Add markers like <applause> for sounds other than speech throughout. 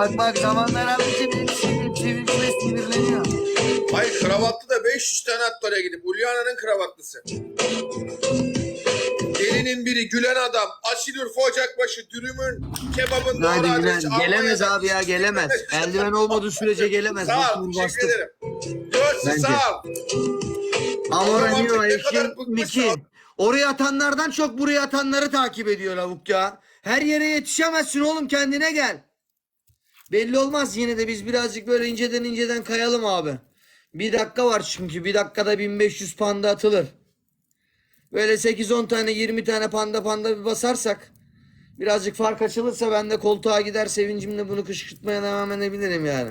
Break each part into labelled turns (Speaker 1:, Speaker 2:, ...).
Speaker 1: Bak bak zamanlar aldıkça benim sinirim sinirleniyor.
Speaker 2: Hayır kravatlı da 500 tane at oraya gidip. Ulya'nın kravatlısı. Gelinin biri gülen adam. Asil Urfa Ocakbaşı dürümün kebabın
Speaker 1: Haydi
Speaker 2: doğru
Speaker 1: Gülen.
Speaker 2: adresi
Speaker 1: Gelemez abi ya gelemez. <laughs> Eldiven olmadığı sürece gelemez.
Speaker 2: Sağ ol. Teşekkür
Speaker 1: bastık.
Speaker 2: ederim. Görsün
Speaker 1: Bence.
Speaker 2: sağ ol.
Speaker 1: Amora
Speaker 2: Tamam,
Speaker 1: Nino
Speaker 2: ne kadar
Speaker 1: eşin
Speaker 2: bıkmışsa
Speaker 1: Miki. Oraya atanlardan çok buraya atanları takip ediyor lavuk ya. Her yere yetişemezsin oğlum kendine gel. Belli olmaz yine de biz birazcık böyle inceden inceden kayalım abi. Bir dakika var çünkü bir dakikada 1500 panda atılır. Böyle 8-10 tane 20 tane panda panda bir basarsak birazcık fark açılırsa ben de koltuğa gider sevincimle bunu kışkırtmaya devam edebilirim yani.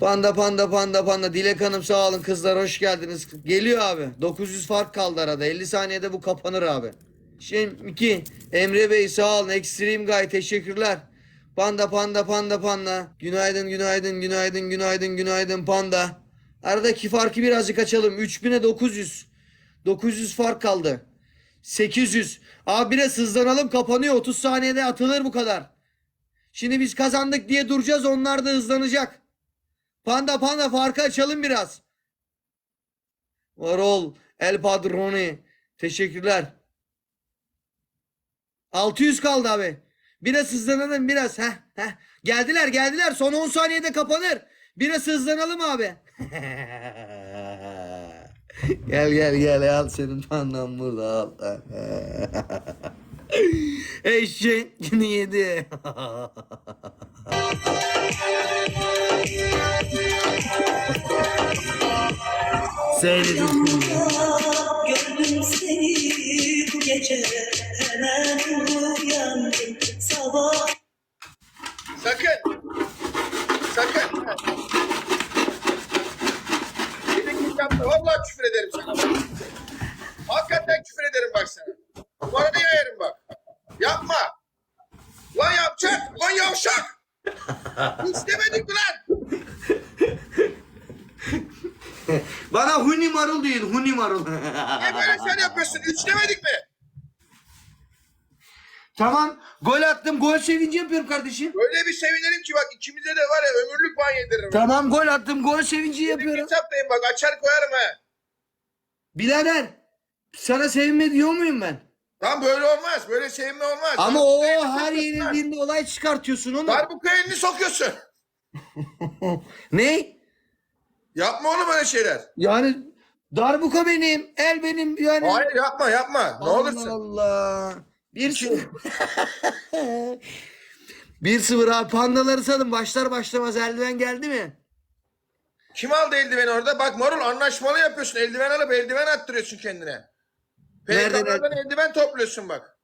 Speaker 1: Panda panda panda panda. Dilek Hanım sağ olun kızlar hoş geldiniz. Geliyor abi. 900 fark kaldı arada. 50 saniyede bu kapanır abi. Şimdi iki. Emre Bey sağ olun. Extreme Guy teşekkürler. Panda panda panda panda. Günaydın günaydın günaydın günaydın günaydın panda. Aradaki farkı birazcık açalım. 3000'e 900. 900 fark kaldı. 800. Abi biraz hızlanalım kapanıyor. 30 saniyede atılır bu kadar. Şimdi biz kazandık diye duracağız. Onlar da hızlanacak. Panda panda farkı açalım biraz. Varol El Padroni. Teşekkürler. 600 kaldı abi. Biraz hızlanalım biraz. Heh, heh. Geldiler geldiler. Son 10 saniyede kapanır. Biraz hızlanalım abi. <laughs> gel gel gel al senin pandan burada al. <laughs> Eşeğini yedi. <laughs> Seyredin.
Speaker 3: Gördüm seni bu gece hemen
Speaker 2: Sakın. Sakın. Git yapma. Vallahi küfür ederim sana. Hakikaten küfür ederim bak sana. Bana da yayarım bak. Yapma. Lan yapacak. Lan yavşak. Hiç demedik mi lan?
Speaker 1: Bana huni marul değil, huni marul.
Speaker 2: Niye böyle sen yapıyorsun? Üç demedik mi?
Speaker 1: tamam, gol attım, gol sevinci yapıyorum kardeşim.
Speaker 2: Öyle bir sevinirim ki bak ikimize de var ya ömürlük ban yediririm.
Speaker 1: Tamam, gol attım, gol sevinci yapıyorum.
Speaker 2: hesaplayın bak açar koyarım he.
Speaker 1: Birader, sana sevinme diyor muyum ben?
Speaker 2: Lan böyle olmaz. Böyle sevinme olmaz.
Speaker 1: Ama o her yenildiğinde olay çıkartıyorsun onu.
Speaker 2: Darbukaya elini sokuyorsun. <laughs>
Speaker 1: ne?
Speaker 2: Yapma oğlum öyle şeyler.
Speaker 1: Yani darbuka benim, el benim yani.
Speaker 2: Hayır yapma yapma. Ne
Speaker 1: Allah
Speaker 2: olursun.
Speaker 1: Allah. Bir sıfır. <laughs> bir sıfır abi pandaları salın başlar başlamaz eldiven geldi mi?
Speaker 2: Kim aldı eldiveni orada? Bak Marul anlaşmalı yapıyorsun. Eldiven alıp eldiven attırıyorsun kendine. PKK'dan eldiven topluyorsun bak.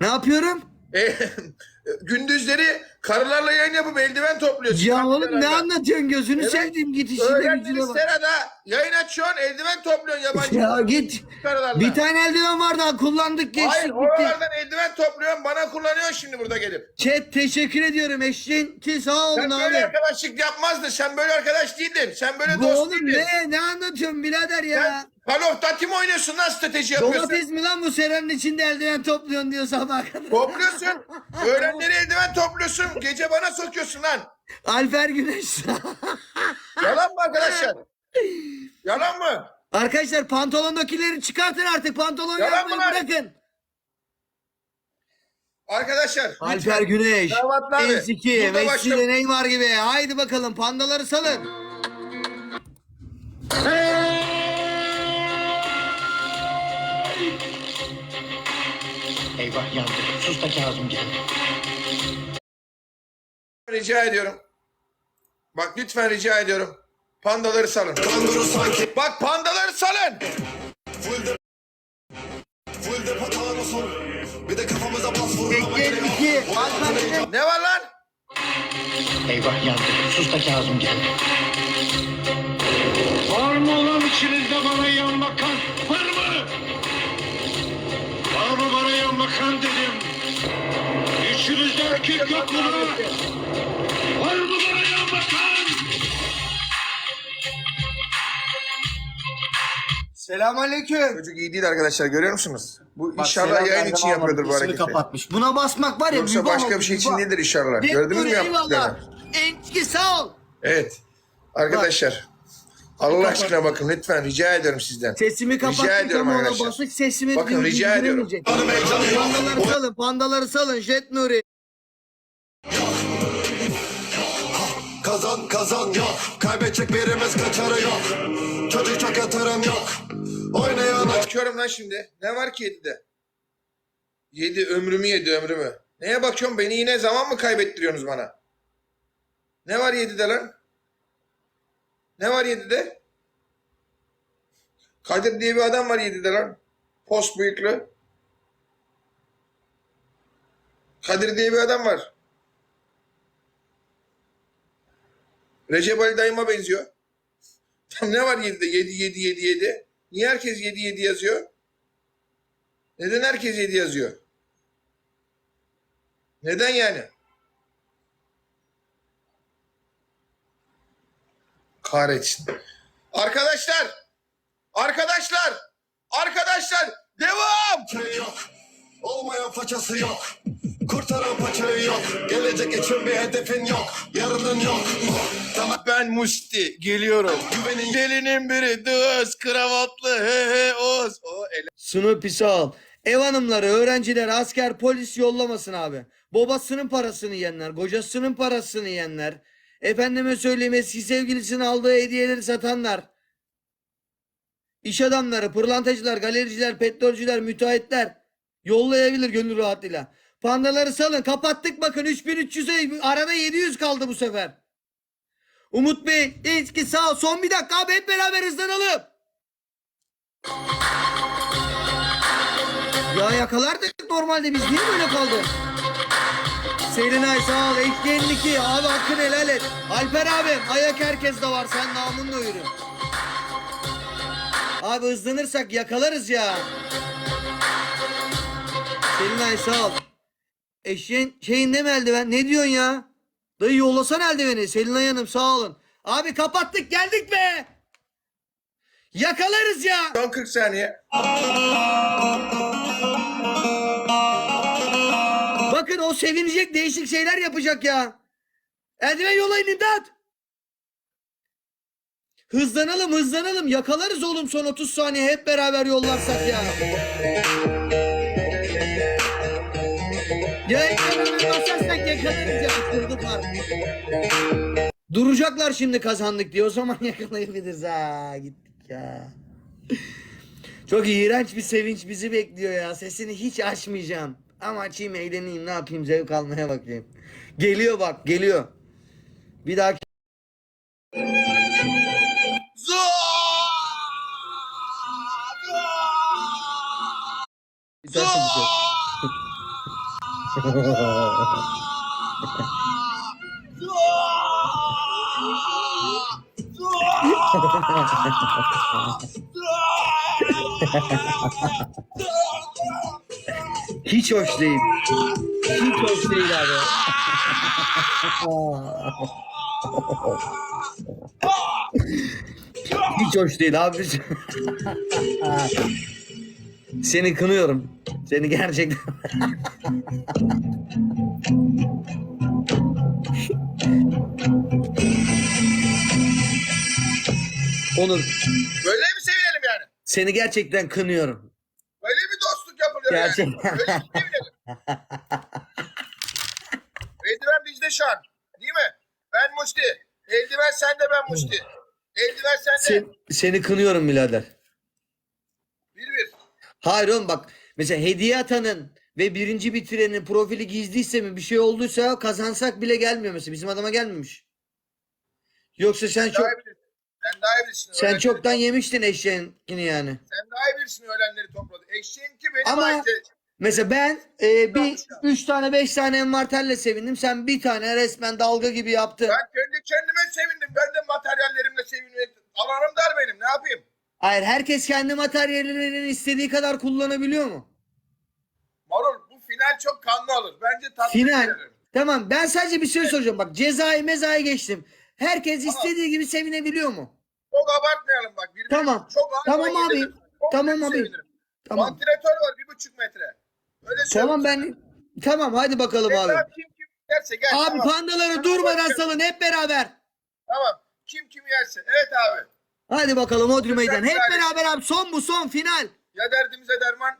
Speaker 1: Ne yapıyorum? <laughs>
Speaker 2: E, gündüzleri karılarla yayın yapıp eldiven topluyorsun.
Speaker 1: Ya oğlum ne anlatıyorsun gözünü
Speaker 2: Evet.
Speaker 1: sevdiğim git işine gücüne bak.
Speaker 2: serada yayın açıyorsun eldiven topluyorsun yabancı.
Speaker 1: Ya git.
Speaker 2: karılarla.
Speaker 1: Bir tane eldiven var daha kullandık geçtik
Speaker 2: Hayır
Speaker 1: gitti.
Speaker 2: oralardan eldiven topluyorsun bana kullanıyorsun şimdi burada gelip.
Speaker 1: Chat teşekkür ediyorum eşliğin ki sağ olun
Speaker 2: Sen böyle
Speaker 1: abi.
Speaker 2: arkadaşlık yapmazdın. Sen böyle arkadaş değildin. Sen böyle
Speaker 1: Bu
Speaker 2: dost
Speaker 1: oğlum
Speaker 2: değildin.
Speaker 1: ne ne anlatıyorsun birader ya?
Speaker 2: Sen Call of Duty mi oynuyorsun lan strateji yapıyorsun?
Speaker 1: Domates mi lan bu seranın içinde eldiven topluyorsun diyor sabah kadar.
Speaker 2: Topluyorsun. <laughs> Öğlenleri eldiven topluyorsun. Gece bana sokuyorsun lan.
Speaker 1: Alper Güneş. <laughs>
Speaker 2: Yalan mı arkadaşlar? Yalan mı?
Speaker 1: Arkadaşlar pantolondakileri çıkartın artık pantolon
Speaker 2: Yalan
Speaker 1: yapmayı
Speaker 2: mı lan?
Speaker 1: bırakın.
Speaker 2: Arkadaşlar.
Speaker 1: Alper
Speaker 2: lütfen.
Speaker 1: Güneş,
Speaker 2: Kravatlı abi.
Speaker 1: Enziki,
Speaker 2: Burada başla-
Speaker 1: Neymar gibi. Haydi bakalım pandaları salın.
Speaker 4: Eyvah yandık. Sus da Kazım geldi.
Speaker 2: Rica ediyorum. Bak lütfen rica ediyorum. Pandaları salın. Bak pandaları salın.
Speaker 1: Bekleyin iki. Alper Güneş.
Speaker 2: Ne var lan?
Speaker 4: Eyvah yandık. Sus da Kazım geldi. Var mı ulan içinizde bana yan bakan? Var mı? Var mı bana yan bakan dedim. İçinizde erkek yok mu? Var mı bana yan bakan?
Speaker 1: Selamünaleyküm.
Speaker 2: Çocuk iyi değil arkadaşlar görüyor musunuz? Bu
Speaker 1: Bak,
Speaker 2: inşallah
Speaker 1: selam
Speaker 2: yayın
Speaker 1: verdim
Speaker 2: için
Speaker 1: ama
Speaker 2: yapıyordur bu hareketi.
Speaker 1: kapatmış. Buna basmak var ya.
Speaker 2: Yoksa
Speaker 1: mübah
Speaker 2: başka
Speaker 1: oldu,
Speaker 2: bir şey için
Speaker 1: mübah.
Speaker 2: değildir inşallah.
Speaker 1: Red
Speaker 2: Gördünüz mü yaptıklarını?
Speaker 1: eyvallah. Enki sağ ol.
Speaker 2: Evet. Arkadaşlar. Allah aşkına bakın lütfen rica ediyorum sizden.
Speaker 1: Sesimi
Speaker 2: Rica
Speaker 1: kapattım
Speaker 2: ediyorum
Speaker 1: ama ona
Speaker 2: arkadaşlar.
Speaker 1: basık sesimi
Speaker 2: Bakın,
Speaker 1: duyup
Speaker 2: rica ediyorum.
Speaker 1: dinlemeyecek. Pandaları salın, pandaları salın. Jet Nuri.
Speaker 5: Kazan kazan yok Kaybedecek birimiz kaçarı yok Çocuk çok yatırım yok Oynayan
Speaker 2: Bakıyorum lan şimdi. Ne var ki 7'de? 7 ömrümü yedi ömrümü. Neye bakıyorum? Beni yine zaman mı kaybettiriyorsunuz bana? Ne var 7'de lan? Ne var 7'de? Kadir diye bir adam var 7'de lan. Post bıyıklı. Kadir diye bir adam var. Recep Ali dayıma benziyor. Tam <laughs> ne var 7'de? 7 7 7 7. Niye herkes 7 7 yazıyor? Neden herkes 7 yazıyor? Neden yani? Kahretsin. Arkadaşlar! Arkadaşlar! Arkadaşlar! Devam!
Speaker 5: yok Olmayan façası yok Kurtaran paçayı yok Gelecek için bir hedefin yok Yarının yok Tamam
Speaker 2: Ben Musti geliyorum.
Speaker 5: Güvenin-
Speaker 2: Delinin biri dıs kravatlı he he oz. O ele.
Speaker 1: Snoopy sağ ol. Ev hanımları, öğrenciler, asker, polis yollamasın abi. Babasının parasını yiyenler, kocasının parasını yiyenler. Efendime söyleyeyim eski sevgilisinin aldığı hediyeleri satanlar. İş adamları, pırlantacılar, galericiler, petrolcüler, müteahhitler. Yollayabilir gönül rahatlığıyla. Pandaları salın. Kapattık bakın 3300'e arada 700 kaldı bu sefer. Umut Bey, İlki sağ. Son bir dakika abi hep beraber hızlanalım. Ya yakalardık normalde biz niye böyle kaldı? Selinay sağ ol. Ekleyin iki. Abi hakkını helal et. Alper abim ayak herkes de var. Sen namunla yürü. Abi hızlanırsak yakalarız ya. Selinay sağ ol. Eşeğin şeyinde mi eldiven? Ne diyorsun ya? Dayı yollasana eldiveni. Selinay Hanım sağ olun. Abi kapattık geldik be. Yakalarız ya.
Speaker 2: Son 40 saniye.
Speaker 1: O sevinecek değişik şeyler yapacak ya. Eldiven yollayın imdat. Hızlanalım hızlanalım yakalarız oğlum son 30 saniye hep beraber yollarsak ya. Duracaklar şimdi kazandık diye o zaman <laughs> yakalayabiliriz ha gittik ya. Çok iğrenç bir sevinç bizi bekliyor ya. Sesini hiç açmayacağım. Ama açayım eğleneyim ne yapayım zevk almaya bakayım. Geliyor bak geliyor. Bir dahaki Hiç hoş değil. Hiç hoş değil abi. Hiç hoş değil abi. Seni kınıyorum. Seni gerçekten. Onur
Speaker 2: Böyle mi sevinelim yani?
Speaker 1: seni gerçekten kınıyorum.
Speaker 2: Böyle mi dostluk yapılıyor
Speaker 1: Gerçekten. <laughs>
Speaker 2: Eldiven bizde şu an. Değil mi? Ben Musti. Eldiven sende ben Musti. Eldiven sende.
Speaker 1: Sen, seni kınıyorum birader.
Speaker 2: Bir bir.
Speaker 1: Hayır oğlum bak mesela hediye atanın ve birinci bitirenin profili gizliyse mi bir şey olduysa kazansak bile gelmiyor mesela bizim adama gelmemiş. Yoksa sen çok
Speaker 2: bilirsin. Sen daha iyi bilirsin.
Speaker 1: sen
Speaker 2: Öğlenleri-
Speaker 1: çoktan yemiştin eşeğinkini yani.
Speaker 2: Sen daha iyi bilirsin öğlenleri topladı. Eşeğinki benim
Speaker 1: Ama-. Mesela ben e, bir üç tane beş tane envarterle sevindim. Sen bir tane resmen dalga gibi yaptın.
Speaker 2: Ben kendi kendime sevindim. Ben de materyallerimle sevinmek. Alanım dar benim. Ne yapayım?
Speaker 1: Hayır herkes kendi materyallerini istediği kadar kullanabiliyor mu?
Speaker 2: Marul bu final çok kanlı olur. Bence tatlı
Speaker 1: Final. Tamam ben sadece bir şey soracağım. Bak cezayı mezayı geçtim. Herkes istediği gibi sevinebiliyor mu?
Speaker 2: Çok abartmayalım bak. Birbirimizi
Speaker 1: Tamam.
Speaker 2: Çok
Speaker 1: Tamam abi.
Speaker 2: Çok
Speaker 1: Tamam abi.
Speaker 2: sevinirim.
Speaker 1: Tamam.
Speaker 2: Vantilatör var bir buçuk metre. Öyle
Speaker 1: Tamam ben tamam hadi bakalım
Speaker 2: sana.
Speaker 1: abi.
Speaker 2: Kim kim yerse gel.
Speaker 1: Abi
Speaker 2: tamam.
Speaker 1: pandaları
Speaker 2: Tamam,
Speaker 1: durmadan salın hep beraber.
Speaker 2: Tamam. Kim kim yerse. Evet abi.
Speaker 1: Hadi bakalım Hodri Meydan. Hep beraber abi son bu son final.
Speaker 2: Ya derdimize derman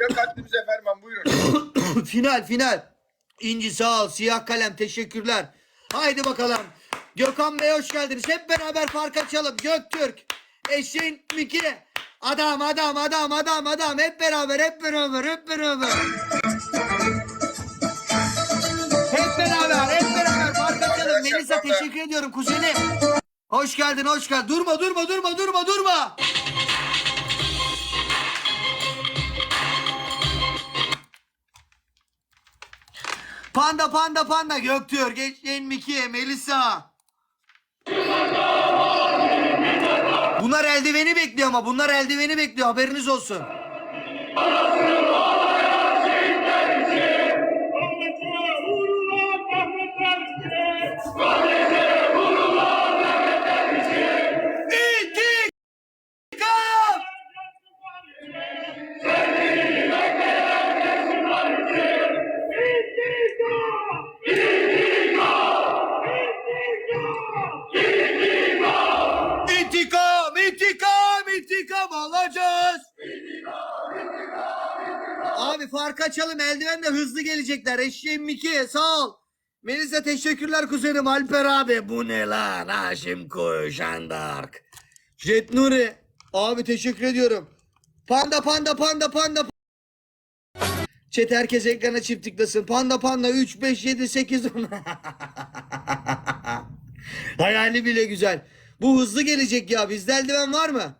Speaker 2: ya katlimize ferman. Buyurun. <coughs>
Speaker 1: final final. İnci sağ ol. Siyah kalem teşekkürler. Haydi bakalım. Gökhan Bey hoş geldiniz. Hep beraber fark açalım. Göktürk. Eşin Miki. Adam adam adam adam adam. Hep beraber hep beraber hep beraber. Hep beraber hep beraber fark açalım. Melisa teşekkür ediyorum kuzenim. Hoş geldin hoş geldin. Durma durma durma durma durma. Panda panda panda Göktürk, Gençlerin Miki, Melisa. Bunlar eldiveni bekliyor ama bunlar eldiveni bekliyor haberiniz olsun. Açalım eldivenle hızlı gelecekler. Eşeğim Miki sağ ol. Melisa teşekkürler kuzenim Alper abi. Bu ne lan Haşim Kuy Jandark. Jet Nuri. Abi teşekkür ediyorum. Panda panda panda panda. Chat herkes ekrana çift tıklasın. Panda panda 3 5 7 8 10. Hayali bile güzel. Bu hızlı gelecek ya. Bizde eldiven var mı?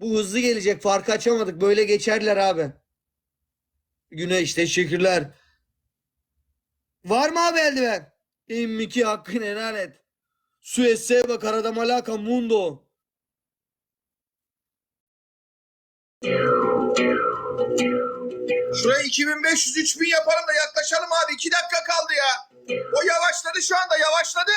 Speaker 1: Bu hızlı gelecek. Farkı açamadık. Böyle geçerler abi. Güneş teşekkürler. Var mı abi eldiven? İmmiki hakkını helal et. Suez Seba Karada Malaka Mundo.
Speaker 2: Şuraya 2500 3000 yapalım da yaklaşalım abi. 2 dakika kaldı ya. O yavaşladı şu anda yavaşladı.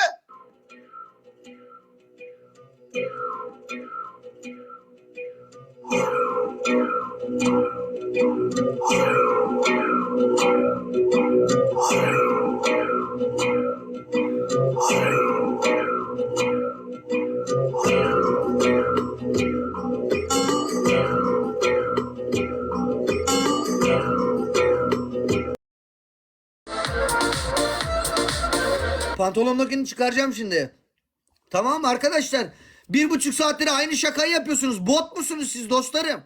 Speaker 1: Pantolondakini çıkaracağım şimdi. Tamam mı arkadaşlar? Bir buçuk saattir aynı şakayı yapıyorsunuz. Bot musunuz siz dostlarım?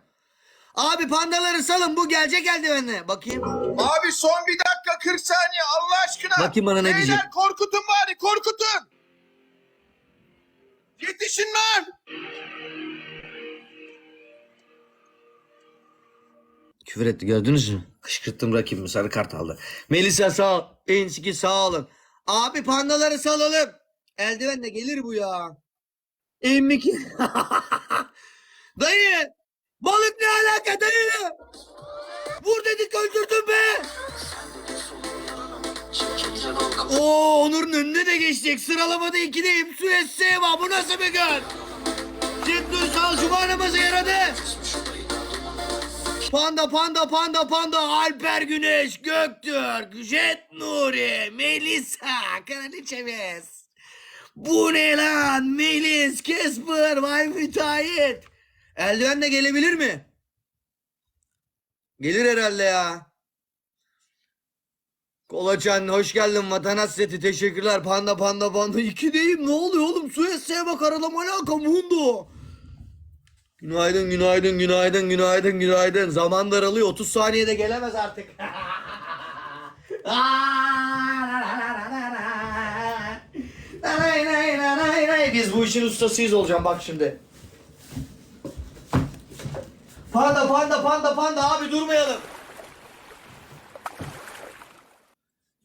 Speaker 1: Abi pandaları salın bu gelecek eldivenle. Bakayım.
Speaker 2: Abi son bir dakika 40 saniye Allah aşkına.
Speaker 1: Bakayım bana ne
Speaker 2: Beyler,
Speaker 1: diyecek.
Speaker 2: korkutun bari korkutun. Yetişin lan.
Speaker 1: Küfür etti gördünüz mü? Kışkırttım rakibimi sarı kart aldı. Melisa sağ ol. Enski sağ olun. Abi pandaları salalım. Eldivenle gelir bu ya. Emmik. <laughs> dayı. Balık ne alaka dayı? Vur dedik öldürdün be. Oo Onur'un önüne de geçecek. Sıralamada ikideyim. Suez Seva bu nasıl bir gün? Ciddi sal cuma namazı yaradı. Panda panda panda panda. Alper Güneş Göktürk Jet Nuri Melisa Kraliçemiz Bu ne lan? Melis Kesper Vay müteahhit. Eldiven de gelebilir mi? Gelir herhalde ya. Kolaçan hoş geldin. Vatan hasreti teşekkürler. Panda panda panda. İkideyim ne oluyor oğlum? Suez Seva Karalama alaka Mundo Günaydın, günaydın, günaydın, günaydın, günaydın. Zaman daralıyor. 30 saniyede gelemez artık. <laughs> Biz bu işin ustasıyız olacağım bak şimdi. Panda, panda, panda, panda. Abi durmayalım.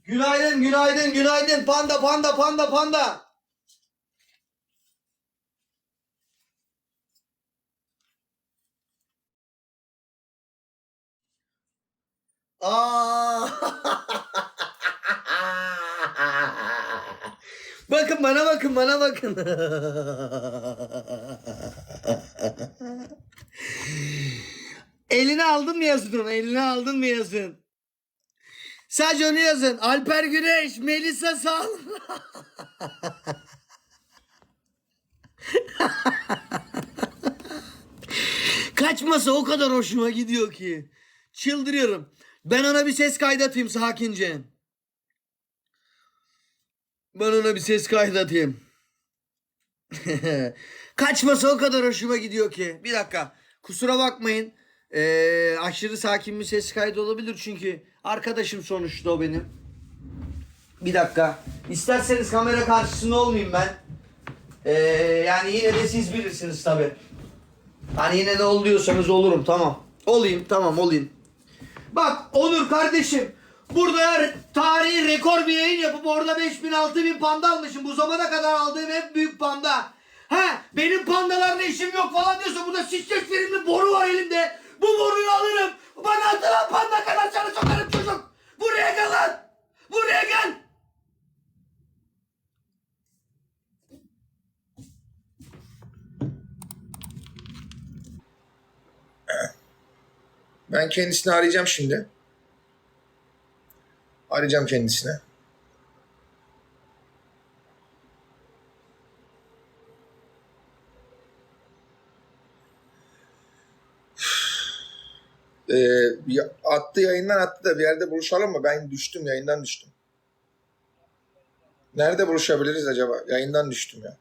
Speaker 1: Günaydın, günaydın, günaydın. Panda, panda, panda, panda. <laughs> Bakın bana bakın bana bakın. aldın mı yazın onu? Eline aldın mı yazın? Sadece onu yazın. Alper Güneş, Melisa Sal. <laughs> Kaçması o kadar hoşuma gidiyor ki. Çıldırıyorum. Ben ona bir ses kaydı atayım sakince. Ben ona bir ses kaydı atayım. <laughs> Kaçması o kadar hoşuma gidiyor ki. Bir dakika. Kusura bakmayın. Ee, aşırı sakin bir ses kaydı olabilir çünkü arkadaşım sonuçta o benim. Bir dakika. İsterseniz kamera karşısında olmayayım ben. Ee, yani yine de siz bilirsiniz tabi. Hani yine de ol diyorsanız olurum tamam. Olayım tamam olayım. Bak Onur kardeşim. Burada tarihi rekor bir yayın yapıp orada 5000 6000 panda almışım. Bu zamana kadar aldığım en büyük panda. Ha benim pandalarla işim yok falan diyorsa burada şişecek filmli boru var elimde. Bu boruyu alırım. Bana atılan panda kadar sana sokarım çocuk. Buraya gel lan. Buraya gel.
Speaker 2: Ben kendisini arayacağım şimdi. Arayacağım kendisine. Ee, ya- attı yayından attı da bir yerde buluşalım mı? Ben düştüm yayından düştüm. Nerede buluşabiliriz acaba? Yayından düştüm ya.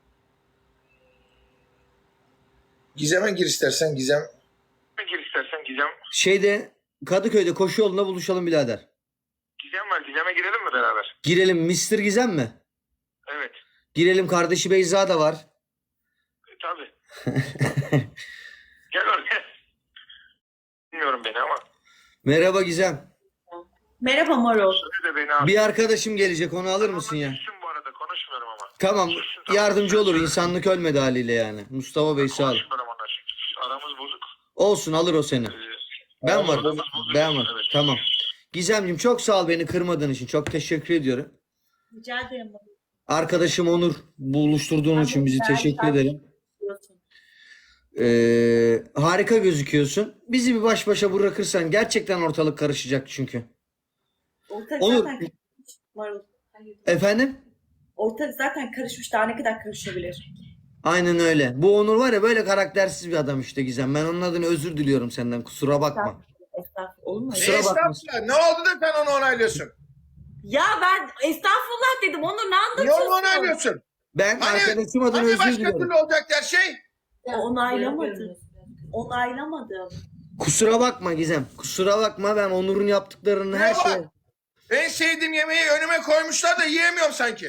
Speaker 2: Gizem'e gir istersen Gizem.
Speaker 1: Şeyde Kadıköy'de koşu yoluna buluşalım birader.
Speaker 6: Gizem var. Gizem'e girelim mi beraber?
Speaker 1: Girelim Mr. Gizem mi?
Speaker 6: Evet.
Speaker 1: Girelim kardeşi Beyza da var.
Speaker 6: E, tabii. <laughs> Gel oraya. Bilmiyorum beni ama.
Speaker 1: Merhaba Gizem.
Speaker 3: Merhaba Marul.
Speaker 6: Söyle de beni al.
Speaker 1: Bir arkadaşım gelecek onu alır mısın ya?
Speaker 6: Düşsün bu arada konuşmuyorum ama.
Speaker 1: Tamam
Speaker 6: Düşsün, tamam.
Speaker 1: yardımcı olur insanlık ölmedi haliyle yani. Mustafa Bey sağ ol.
Speaker 6: Konuşmuyorum onlar. Aramız bozuk.
Speaker 1: Olsun alır o seni.
Speaker 6: Ee,
Speaker 1: Ben varım.
Speaker 6: bozuk.
Speaker 1: Ben varım.
Speaker 6: Evet.
Speaker 1: Tamam. Gizemciğim çok sağ ol beni kırmadığın için. Çok teşekkür ediyorum.
Speaker 3: Rica ederim.
Speaker 1: Arkadaşım Onur buluşturduğun için bizi
Speaker 3: Ben-
Speaker 1: teşekkür
Speaker 3: ben-
Speaker 1: ederim. Ee, harika gözüküyorsun. Bizi bir baş başa bırakırsan gerçekten ortalık karışacak çünkü.
Speaker 3: Ortalık
Speaker 1: Olur.
Speaker 3: zaten.
Speaker 1: Efendim?
Speaker 3: Ortalık zaten karışmış. Daha ne kadar karışabilir?
Speaker 1: Aynen öyle. Bu Onur var ya böyle karaktersiz bir adam işte Gizem. Ben onun adına özür diliyorum senden. Kusura bakma.
Speaker 3: Estağfurullah. Olur mu?
Speaker 1: Kusura bakma.
Speaker 2: Estağfurullah. Ne oldu da sen onu onaylıyorsun?
Speaker 3: Ya ben estağfurullah dedim. Onur ne
Speaker 2: Niye
Speaker 3: anlatıyorsun?
Speaker 2: onu onaylıyorsun?
Speaker 1: Ben
Speaker 2: Hani,
Speaker 1: arkadaşım adına
Speaker 2: hani
Speaker 1: özür
Speaker 2: başka
Speaker 1: diliyorum.
Speaker 2: türlü olacaktı her şey?
Speaker 3: Onaylamadım. Onaylamadım.
Speaker 1: Kusura bakma Gizem. Kusura bakma ben Onur'un yaptıklarını her
Speaker 2: Ne var?
Speaker 1: şey.
Speaker 2: En sevdiğim yemeği önüme koymuşlar da yiyemiyorum sanki.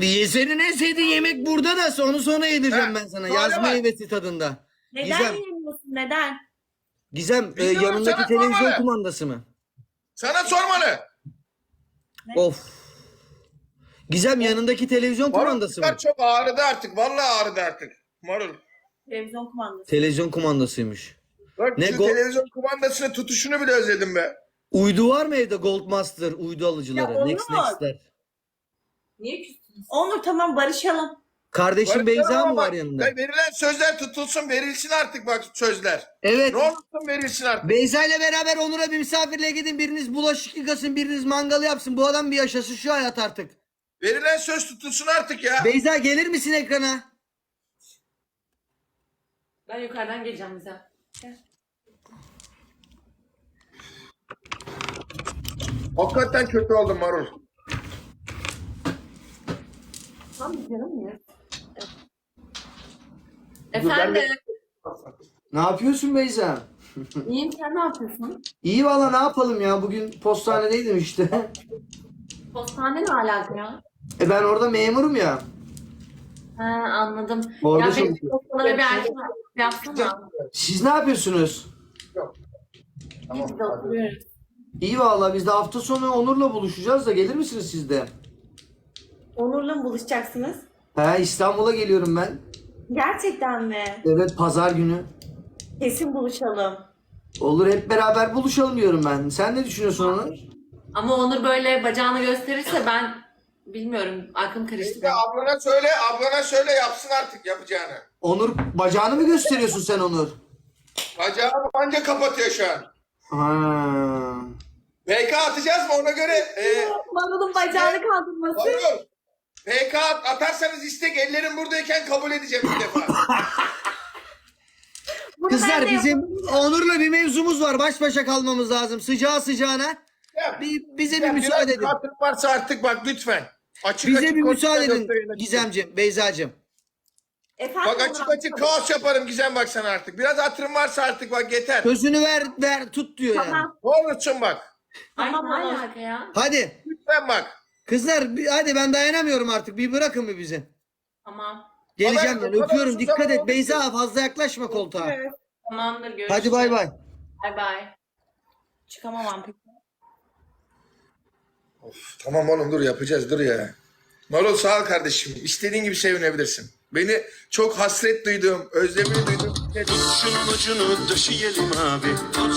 Speaker 1: Diye senin en sevdiğin yemek burada da onu sonra yedireceğim
Speaker 2: Ha,
Speaker 1: ben sana.
Speaker 2: sonra
Speaker 1: Yaz
Speaker 2: bak.
Speaker 1: meyvesi tadında.
Speaker 3: Neden
Speaker 1: Gizem.
Speaker 3: yiyemiyorsun? Neden?
Speaker 1: Gizem e,
Speaker 2: Bilmiyorum,
Speaker 1: yanındaki
Speaker 2: sana
Speaker 1: televizyon
Speaker 2: sormalı.
Speaker 1: kumandası mı?
Speaker 2: Sana sormalı.
Speaker 1: Of. Gizem yanındaki televizyon kumandası mı?
Speaker 2: Marul çok ağrıdı artık. Vallahi ağrıdı artık. Marul.
Speaker 3: Televizyon kumandası.
Speaker 1: Televizyon kumandasıymış.
Speaker 2: Bak
Speaker 1: Ne
Speaker 2: şu
Speaker 1: go-
Speaker 2: televizyon kumandasının tutuşunu bile özledim be.
Speaker 1: Uydu var mı evde Goldmaster uydu alıcıları?
Speaker 3: Ya Onur.
Speaker 1: Next Next'ler.
Speaker 3: Niye küstünüz? Onur tamam barışalım.
Speaker 1: Kardeşim
Speaker 2: Barışalım
Speaker 1: Beyza
Speaker 2: ama
Speaker 1: mı var
Speaker 2: bak,
Speaker 1: yanında?
Speaker 2: Verilen sözler tutulsun verilsin artık bak sözler.
Speaker 1: Evet.
Speaker 2: Ne olursun verilsin artık.
Speaker 1: Beyza ile beraber Onur'a bir misafirliğe gidin. Biriniz bulaşık yıkasın, biriniz mangal yapsın. Bu adam bir yaşasın şu hayat artık.
Speaker 2: Verilen söz tutulsun artık ya.
Speaker 1: Beyza gelir misin ekrana?
Speaker 7: Ben yukarıdan geleceğim bize.
Speaker 2: Hakikaten kötü oldum Marul.
Speaker 7: Tamam canım ya.
Speaker 2: ben
Speaker 7: Efendim,
Speaker 1: Ne yapıyorsun Beyza? <laughs>
Speaker 7: iyiyim sen ne yapıyorsun?
Speaker 1: İyi valla ne yapalım ya. Bugün postanedeydim işte.
Speaker 7: Postane ne alaka ya?
Speaker 1: E ben orada memurum ya.
Speaker 7: Ha anladım.
Speaker 1: Orada
Speaker 7: ya benim postalara bir erkek yapsana.
Speaker 1: Siz ne yapıyorsunuz?
Speaker 7: Biz de oturuyoruz.
Speaker 1: İyi valla biz de hafta sonu Onur'la buluşacağız da gelir misiniz siz de?
Speaker 3: Onur'la mı buluşacaksınız?
Speaker 1: He İstanbul'a geliyorum ben.
Speaker 3: Gerçekten mi?
Speaker 1: Evet pazar günü.
Speaker 3: Kesin buluşalım.
Speaker 1: Olur hep beraber buluşalım diyorum ben. Sen ne düşünüyorsun Onur?
Speaker 7: Ama Onur böyle bacağını gösterirse ben bilmiyorum aklım karıştı.
Speaker 2: Ya ablana söyle, ablana söyle yapsın artık yapacağını.
Speaker 1: Onur bacağını mı gösteriyorsun sen Onur?
Speaker 2: Bacağı anca kapatıyor şu an.
Speaker 1: Ha.
Speaker 2: PK atacağız mı ona göre? E,
Speaker 3: Marul'un bacağını kaldırması.
Speaker 2: Olur. PK at- atarsanız istek ellerim buradayken kabul edeceğim bir defa. <laughs>
Speaker 3: Bunu ben
Speaker 1: Kızlar
Speaker 3: de
Speaker 1: bizim
Speaker 3: yapabilirim.
Speaker 1: Onur'la bir mevzumuz var. Baş başa kalmamız lazım. Sıcağı sıcağına.
Speaker 2: Ya,
Speaker 1: Bir, bize bir müsaade edin.
Speaker 2: hatır varsa artık bak lütfen. Açık
Speaker 1: Bize
Speaker 2: açık
Speaker 1: bir müsaade edin
Speaker 2: yoksa
Speaker 1: Gizemciğim, Beyzacığım.
Speaker 3: Efendim,
Speaker 2: Bak açık
Speaker 3: Onur
Speaker 2: açık kaos yaparım Gizem bak sana artık. Biraz hatırım varsa artık bak yeter.
Speaker 1: Sözünü ver, ver, tut diyor yani.
Speaker 3: Tamam.
Speaker 2: Ne olursun bak.
Speaker 7: Ay
Speaker 3: Tamam,
Speaker 7: ne alaka ya?
Speaker 1: Hadi.
Speaker 2: Lütfen bak.
Speaker 1: Kızlar bir- hadi ben dayanamıyorum artık. Bir bırakın bir bizi.
Speaker 7: Tamam.
Speaker 1: Geleceğim
Speaker 2: Haber-
Speaker 1: ben. Öpüyorum.
Speaker 2: haber-
Speaker 1: Dikkat et. Beyza fazla yaklaşma koltuğa.
Speaker 3: Evet.
Speaker 7: Tamamdır görüşürüz.
Speaker 1: Hadi bay bay.
Speaker 7: Bay bay.
Speaker 3: Çıkamam peki.
Speaker 2: Tamam oğlum dur yapacağız dur ya. Marul sağ ol kardeşim. İstediğin gibi sevinebilirsin. Beni çok hasret duydum, özlemini duydum.
Speaker 4: Şunun ucunu döşeyelim abi. Tut